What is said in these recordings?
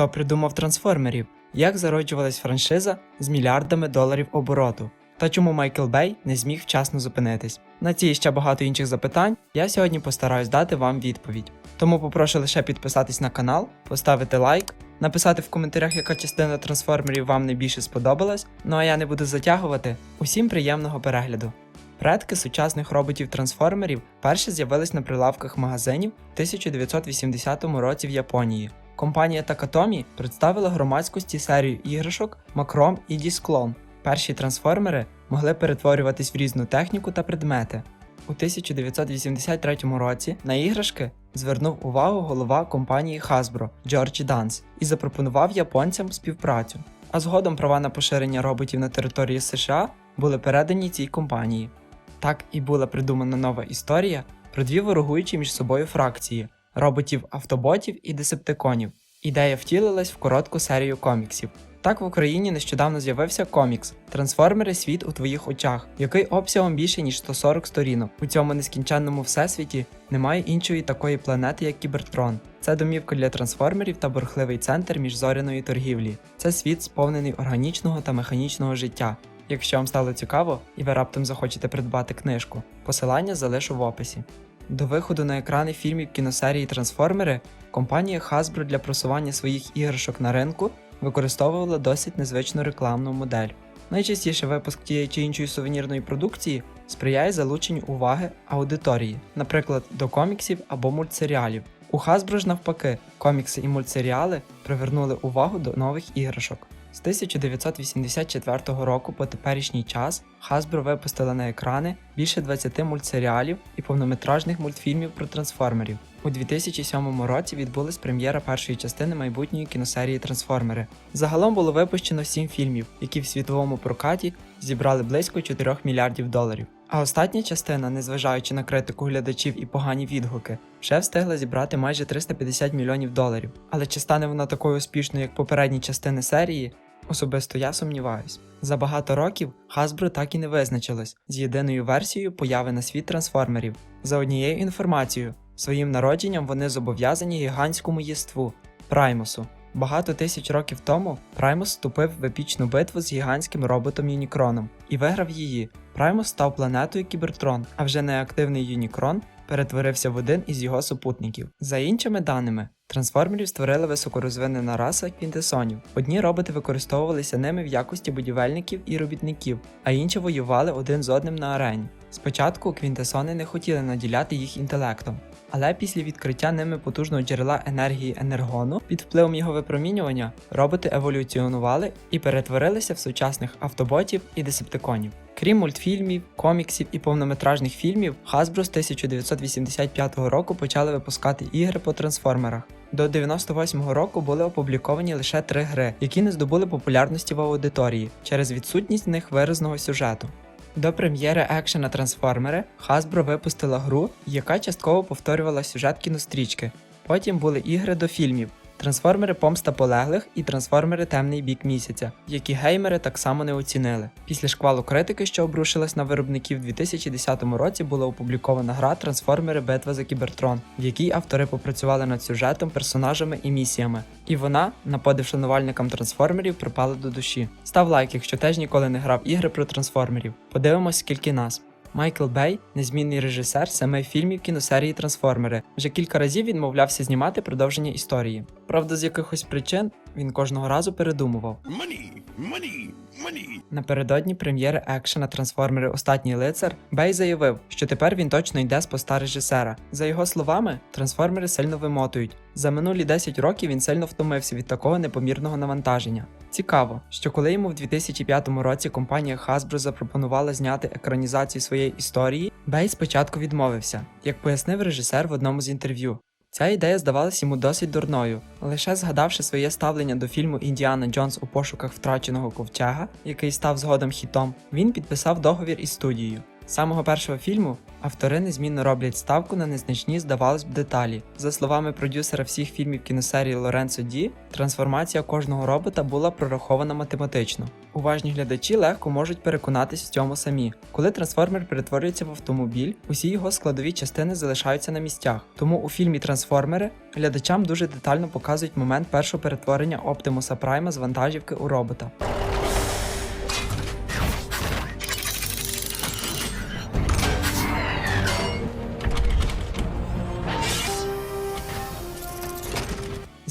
Хто придумав трансформерів? Як зароджувалась франшиза з мільярдами доларів обороту? Та чому Майкл Бей не зміг вчасно зупинитись? На ці і ще багато інших запитань я сьогодні постараюсь дати вам відповідь. Тому попрошу лише підписатись на канал, поставити лайк, написати в коментарях, яка частина трансформерів вам найбільше сподобалась. Ну а я не буду затягувати. Усім приємного перегляду. Предки сучасних роботів-трансформерів перші з'явились на прилавках магазинів в 1980 році в Японії. Компанія Takatomi представила громадськості серію іграшок Макром і Дісклон. Перші трансформери могли перетворюватись в різну техніку та предмети. У 1983 році на іграшки звернув увагу голова компанії Hasbro Джордж Данс і запропонував японцям співпрацю. А згодом права на поширення роботів на території США були передані цій компанії. Так і була придумана нова історія про дві ворогуючі між собою фракції роботів автоботів і десептиконів. Ідея втілилась в коротку серію коміксів. Так в Україні нещодавно з'явився комікс Трансформери світ у твоїх очах, який обсягом більше ніж 140 сторінок. У цьому нескінченному всесвіті немає іншої такої планети, як Кібертрон. Це домівка для трансформерів та бурхливий центр міжзоряної торгівлі. Це світ сповнений органічного та механічного життя. Якщо вам стало цікаво і ви раптом захочете придбати книжку, посилання залишу в описі. До виходу на екрани фільмів кіносерії Трансформери компанія Hasbro для просування своїх іграшок на ринку використовувала досить незвичну рекламну модель. Найчастіше випуск тієї чи іншої сувенірної продукції сприяє залученню уваги аудиторії, наприклад, до коміксів або мультсеріалів. У Hasbro ж навпаки, комікси і мультсеріали привернули увагу до нових іграшок. З 1984 року по теперішній час Hasbro випустила на екрани більше 20 мультсеріалів і повнометражних мультфільмів про трансформерів. У 2007 році відбулась прем'єра першої частини майбутньої кіносерії Трансформери. Загалом було випущено 7 фільмів, які в світовому прокаті зібрали близько 4 мільярдів доларів. А остання частина, незважаючи на критику глядачів і погані відгуки, вже встигла зібрати майже 350 мільйонів доларів. Але чи стане вона такою успішною, як попередні частини серії? Особисто я сумніваюсь. За багато років Hasbro так і не визначилось з єдиною версією появи на світ трансформерів. За однією інформацією, своїм народженням вони зобов'язані гігантському єству Праймусу. Багато тисяч років тому Праймус вступив в епічну битву з гігантським роботом Юнікроном і виграв її. Праймус став планетою Кібертрон, а вже неактивний Юнікрон перетворився в один із його супутників. За іншими даними, трансформерів створила високорозвинена раса квінтесонів. Одні роботи використовувалися ними в якості будівельників і робітників, а інші воювали один з одним на арені. Спочатку квінтесони не хотіли наділяти їх інтелектом, але після відкриття ними потужного джерела енергії енергону під впливом його випромінювання роботи еволюціонували і перетворилися в сучасних автоботів і десептиконів. Крім мультфільмів, коміксів і повнометражних фільмів, Hasbro з 1985 року почали випускати ігри по трансформерах. До 98-го року були опубліковані лише три гри, які не здобули популярності в аудиторії через відсутність в них виразного сюжету. До прем'єри екшена Трансформери Hasbro випустила гру, яка частково повторювала сюжет кінострічки. Потім були ігри до фільмів Трансформери Помста полеглих і Трансформери Темний бік місяця, які геймери так само не оцінили. Після шквалу критики, що обрушилась на виробників у 2010 році, була опублікована гра Трансформери Битва за Кібертрон, в якій автори попрацювали над сюжетом, персонажами і місіями. І вона, на подив шанувальникам трансформерів, припала до душі. Став лайк, якщо теж ніколи не грав ігри про трансформерів. Подивимось, скільки нас. Майкл Бей, незмінний режисер семи фільмів кіносерії Трансформери, вже кілька разів відмовлявся знімати продовження історії. Правда, з якихось причин він кожного разу передумував. Money, money, money. Напередодні прем'єри екшена Трансформери Остатній лицар Бей заявив, що тепер він точно йде з поста режисера. За його словами, трансформери сильно вимотують. За минулі 10 років він сильно втомився від такого непомірного навантаження. Цікаво, що коли йому в 2005 році компанія Hasbro запропонувала зняти екранізацію своєї історії, Бей спочатку відмовився, як пояснив режисер в одному з інтерв'ю. Ця ідея здавалася йому досить дурною. Лише згадавши своє ставлення до фільму Індіана Джонс у пошуках втраченого ковчега, який став згодом хітом, він підписав договір із студією. Самого першого фільму автори незмінно роблять ставку на незначні, здавалось б, деталі. За словами продюсера всіх фільмів кіносерії Лоренцо Ді, трансформація кожного робота була прорахована математично. Уважні глядачі легко можуть переконатись в цьому самі. Коли трансформер перетворюється в автомобіль, усі його складові частини залишаються на місцях. Тому у фільмі Трансформери глядачам дуже детально показують момент першого перетворення Оптимуса Прайма з вантажівки у робота.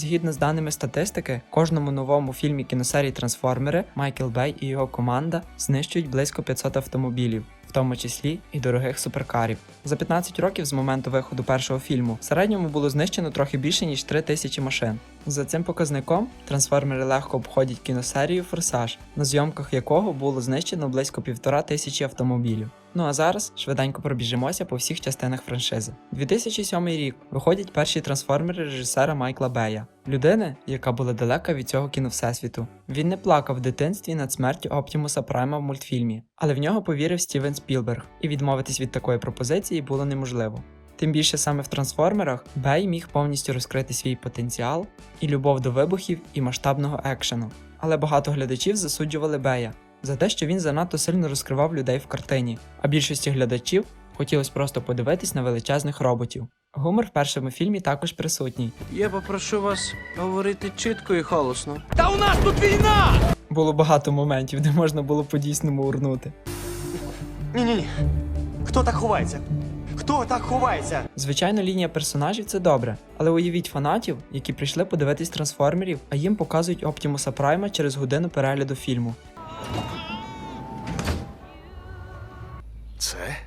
Згідно з даними статистики, кожному новому фільмі кіносерії Трансформери Майкл Бей і його команда знищують близько 500 автомобілів, в тому числі і дорогих суперкарів. За 15 років з моменту виходу першого фільму в середньому було знищено трохи більше ніж 3 тисячі машин. За цим показником трансформери легко обходять кіносерію Форсаж, на зйомках якого було знищено близько півтора тисячі автомобілів. Ну а зараз швиденько пробіжимося по всіх частинах франшизи. 2007 рік виходять перші трансформери режисера Майкла Бея, людини, яка була далека від цього кіновсесвіту. Він не плакав в дитинстві над смертю Оптімуса Прайма в мультфільмі, але в нього повірив Стівен Спілберг, і відмовитись від такої пропозиції було неможливо. Тим більше саме в трансформерах Бей міг повністю розкрити свій потенціал і любов до вибухів і масштабного екшену. Але багато глядачів засуджували Бея за те, що він занадто сильно розкривав людей в картині, а більшості глядачів хотілося просто подивитись на величезних роботів. Гумор в першому фільмі також присутній. Я попрошу вас говорити чітко і голосно. Було багато моментів, де можна було по-дійсному урнути. Ні, ні, ні. Хто так ховається? Хто так ховається? Звичайно, лінія персонажів це добре, але уявіть фанатів, які прийшли подивитись трансформерів, а їм показують Оптімуса Прайма через годину перегляду фільму. Це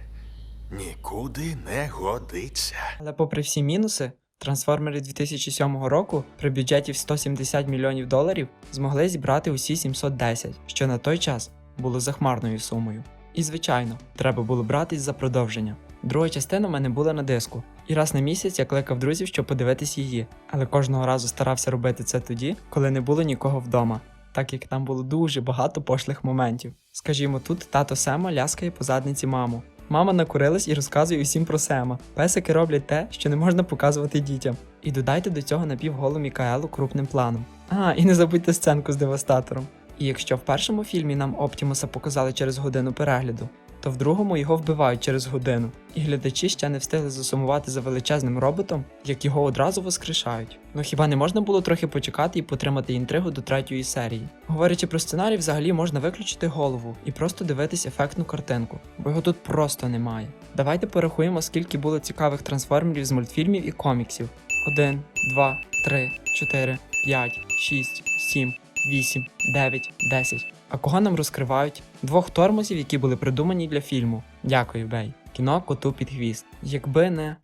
нікуди не годиться. Але попри всі мінуси, трансформери 2007 року при бюджеті в 170 мільйонів доларів змогли зібрати усі 710, що на той час було захмарною сумою. І звичайно, треба було братись за продовження. Друга частина в мене була на диску, і раз на місяць я кликав друзів, щоб подивитись її, але кожного разу старався робити це тоді, коли не було нікого вдома, так як там було дуже багато пошлих моментів. Скажімо, тут тато Сема ляскає по задниці маму. Мама накурилась і розказує усім про Сема. Песики роблять те, що не можна показувати дітям. І додайте до цього напівголу Мікаелу крупним планом. А, і не забудьте сценку з девастатором. І якщо в першому фільмі нам Оптімуса показали через годину перегляду, то в другому його вбивають через годину, і глядачі ще не встигли засумувати за величезним роботом, як його одразу воскрешають. Ну хіба не можна було трохи почекати і потримати інтригу до третьої серії? Говорячи про сценарій, взагалі можна виключити голову і просто дивитись ефектну картинку, бо його тут просто немає. Давайте порахуємо, скільки було цікавих трансформерів з мультфільмів і коміксів: 1, 2, 3, 4, 5, 6, 7, 8, 9, 10. А кого нам розкривають? Двох тормозів, які були придумані для фільму. Дякую, Бей. Кіно коту під хвіст. Якби не.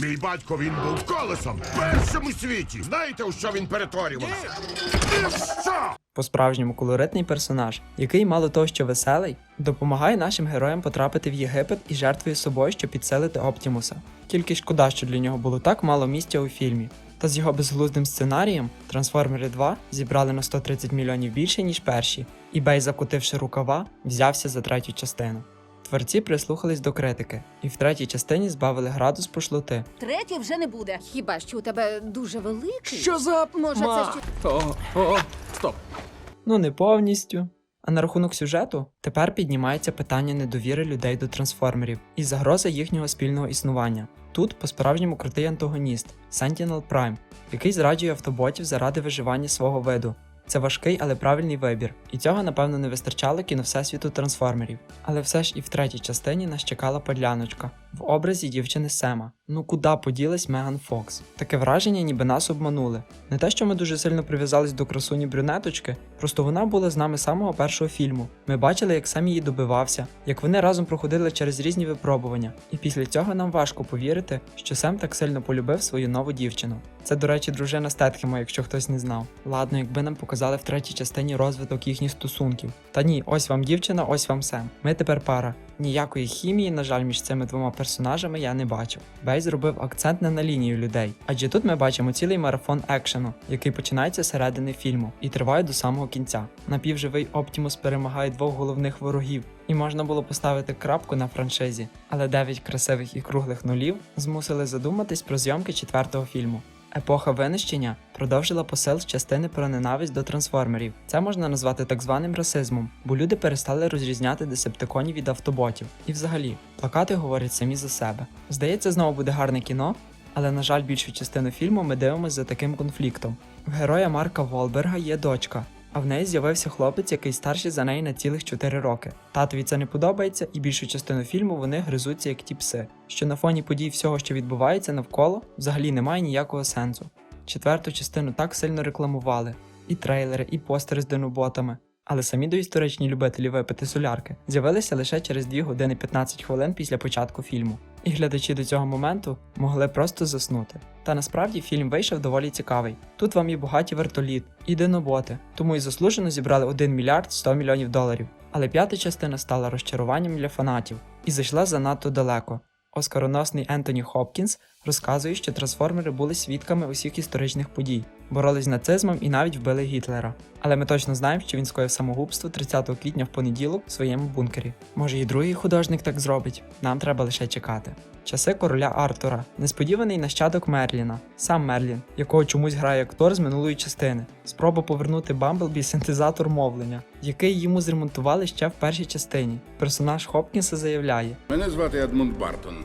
Мій батько він був колесом в першому світі. Знаєте, у що він перетворювався? Ні в що! По-справжньому колоритний персонаж, який мало того, що веселий, допомагає нашим героям потрапити в Єгипет і жертвує собою, щоб підселити Оптімуса. Тільки шкода, що для нього було так мало місця у фільмі. Та з його безглуздим сценарієм Трансформери 2 зібрали на 130 мільйонів більше, ніж перші, і Бей, закутивши рукава, взявся за третю частину. Творці прислухались до критики, і в третій частині збавили градус пошлоти, Третє вже не буде. Хіба що у тебе дуже великий? Що за Може, ма? це що? О, о, стоп. Ну, не повністю. А на рахунок сюжету тепер піднімається питання недовіри людей до трансформерів і загроза їхнього спільного існування. Тут по-справжньому крутий антагоніст Sentinel Prime, який зраджує автоботів заради виживання свого виду. Це важкий, але правильний вибір, і цього напевно не вистачало кіно всесвіту трансформерів. Але все ж і в третій частині нас чекала подляночка в образі дівчини Сема. Ну куди поділась Меган Фокс? Таке враження, ніби нас обманули. Не те, що ми дуже сильно прив'язались до красуні брюнеточки, просто вона була з нами самого першого фільму. Ми бачили, як сам її добивався, як вони разом проходили через різні випробування. І після цього нам важко повірити, що Сем так сильно полюбив свою нову дівчину. Це, до речі, дружина Стетхема, якщо хтось не знав. Ладно, якби нам показали в третій частині розвиток їхніх стосунків. Та ні, ось вам дівчина, ось вам Сем. Ми тепер пара. Ніякої хімії, на жаль, між цими двома персонажами я не бачив. Бей зробив акцент не на лінію людей, адже тут ми бачимо цілий марафон екшену, який починається середини фільму і триває до самого кінця. Напівживий Оптімус перемагає двох головних ворогів, і можна було поставити крапку на франшизі, але 9 красивих і круглих нулів змусили задуматись про зйомки четвертого фільму. Епоха винищення продовжила посил з частини про ненависть до трансформерів. Це можна назвати так званим расизмом, бо люди перестали розрізняти десептиконів від автоботів. І взагалі, плакати говорять самі за себе. Здається, знову буде гарне кіно, але на жаль, більшу частину фільму ми дивимося за таким конфліктом. В героя Марка Волберга є дочка, а в неї з'явився хлопець, який старший за неї на цілих 4 роки. Татові це не подобається, і більшу частину фільму вони гризуться як ті пси, що на фоні подій всього, що відбувається навколо, взагалі немає ніякого сенсу. Четверту частину так сильно рекламували, і трейлери, і постери з диноботами. Але самі доісторичні любителі випити солярки з'явилися лише через 2 години 15 хвилин після початку фільму, і глядачі до цього моменту могли просто заснути. Та насправді фільм вийшов доволі цікавий. Тут вам і багаті вертоліт, і диноботи, тому і заслужено зібрали 1 мільярд 100 мільйонів доларів. Але п'ята частина стала розчаруванням для фанатів і зайшла занадто далеко. Оскароносний Ентоні Хопкінс розказує, що трансформери були свідками усіх історичних подій, боролись з нацизмом і навіть вбили Гітлера. Але ми точно знаємо, що він скоїв самогубство 30 квітня в понеділок в своєму бункері. Може, і другий художник так зробить. Нам треба лише чекати. Часи короля Артура, несподіваний нащадок Мерліна, сам Мерлін, якого чомусь грає актор з минулої частини, спроба повернути Бамблбі синтезатор мовлення, який йому зремонтували ще в першій частині. Персонаж Хопкінса заявляє: Мене звати Едмунд Бартон.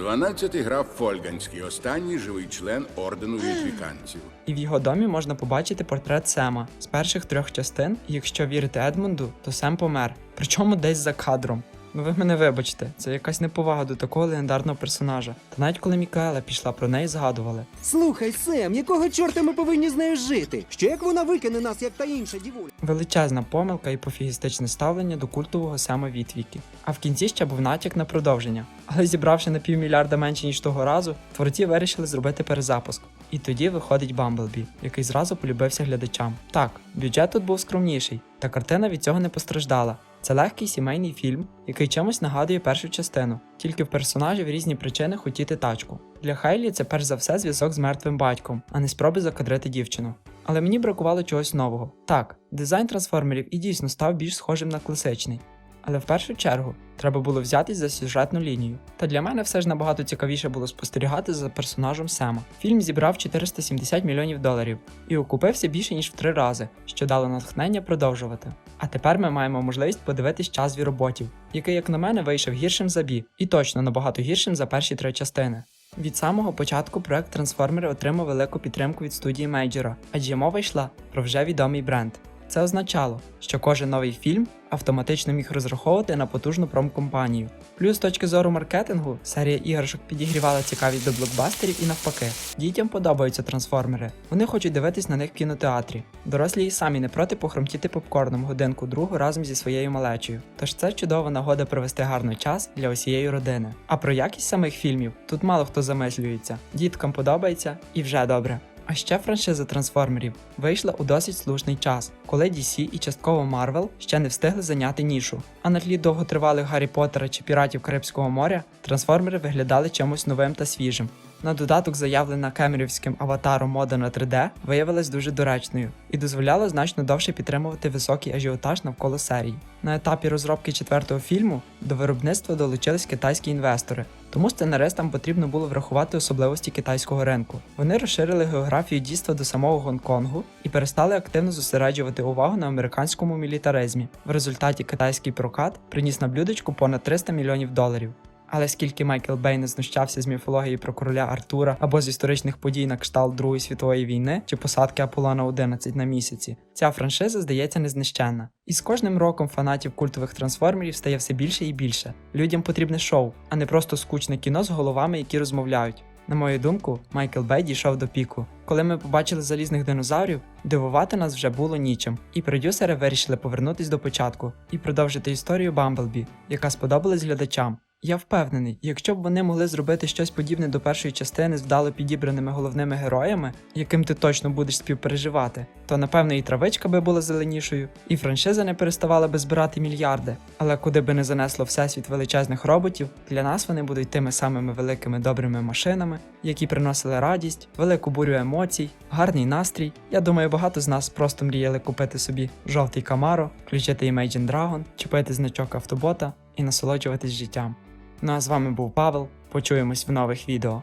12-й граф Фольганський, останній живий член ордену візвіканців. і в його домі можна побачити портрет Сема з перших трьох частин, якщо вірити Едмунду, то Сем помер, причому десь за кадром. Ну ви мене вибачте, це якась неповага до такого легендарного персонажа. Та навіть коли Мікаела пішла про неї, згадували. Слухай, Сем, якого чорта ми повинні з нею жити? Що як вона викине нас, як та інша дівуля? Величезна помилка і пофігістичне ставлення до культового Сема Вітвіки. А в кінці ще був натяк на продовження. Але зібравши на півмільярда менше ніж того разу, творці вирішили зробити перезапуск. І тоді виходить Бамблбі, який зразу полюбився глядачам. Так, бюджет тут був скромніший, та картина від цього не постраждала. Це легкий сімейний фільм, який чимось нагадує першу частину, тільки в персонажів різні причини хотіти тачку. Для Хейлі це перш за все зв'язок з мертвим батьком, а не спроби закадрити дівчину. Але мені бракувало чогось нового. Так, дизайн трансформерів і дійсно став більш схожим на класичний. Але в першу чергу треба було взятись за сюжетну лінію. Та для мене все ж набагато цікавіше було спостерігати за персонажем Сема. Фільм зібрав 470 мільйонів доларів і окупився більше ніж в три рази, що дало натхнення продовжувати. А тепер ми маємо можливість подивитись час звіроботів, який, як на мене, вийшов гіршим за бі, і точно набагато гіршим за перші три частини. Від самого початку проект Трансформери отримав велику підтримку від студії Мейджора, адже мова йшла про вже відомий бренд. Це означало, що кожен новий фільм автоматично міг розраховувати на потужну промкомпанію. Плюс з точки зору маркетингу, серія іграшок підігрівала цікавість до блокбастерів і навпаки. Дітям подобаються трансформери, вони хочуть дивитись на них в кінотеатрі. Дорослі і самі не проти похромтіти попкорном годинку другу разом зі своєю малечею. Тож це чудова нагода провести гарний час для усієї родини. А про якість самих фільмів тут мало хто замислюється. Діткам подобається і вже добре. А ще франшиза трансформерів вийшла у досить слушний час, коли DC і частково Marvel ще не встигли зайняти нішу. А на тлі довготривалих Гаррі Поттера чи Піратів Карибського моря трансформери виглядали чимось новим та свіжим. На додаток заявлена кемерівським аватаром мода на 3D виявилась дуже доречною і дозволяла значно довше підтримувати високий ажіотаж навколо серії. На етапі розробки четвертого фільму до виробництва долучились китайські інвестори, тому сценаристам потрібно було врахувати особливості китайського ринку. Вони розширили географію дійства до самого Гонконгу і перестали активно зосереджувати увагу на американському мілітаризмі. В результаті китайський прокат приніс на блюдечку понад 300 мільйонів доларів. Але скільки Майкл Бей не знущався з міфології про короля Артура або з історичних подій на кшталт Другої світової війни чи посадки Аполлона 11 на місяці, ця франшиза здається незнищенна. І з кожним роком фанатів культових трансформерів стає все більше і більше. Людям потрібне шоу, а не просто скучне кіно з головами, які розмовляють. На мою думку, Майкл Бей дійшов до піку. Коли ми побачили залізних динозаврів, дивувати нас вже було нічим, і продюсери вирішили повернутись до початку і продовжити історію Бамблбі, яка сподобалась глядачам. Я впевнений, якщо б вони могли зробити щось подібне до першої частини з вдало підібраними головними героями, яким ти точно будеш співпереживати, то напевно і травичка би була зеленішою, і франшиза не переставала би збирати мільярди. Але куди би не занесло всесвіт величезних роботів, для нас вони будуть тими самими великими добрими машинами, які приносили радість, велику бурю емоцій, гарний настрій. Я думаю, багато з нас просто мріяли купити собі жовтий Камаро, включити Imagine Dragon, чіпити значок автобота і насолоджуватись життям. Ну а з вами був Павел. Почуємось в нових відео.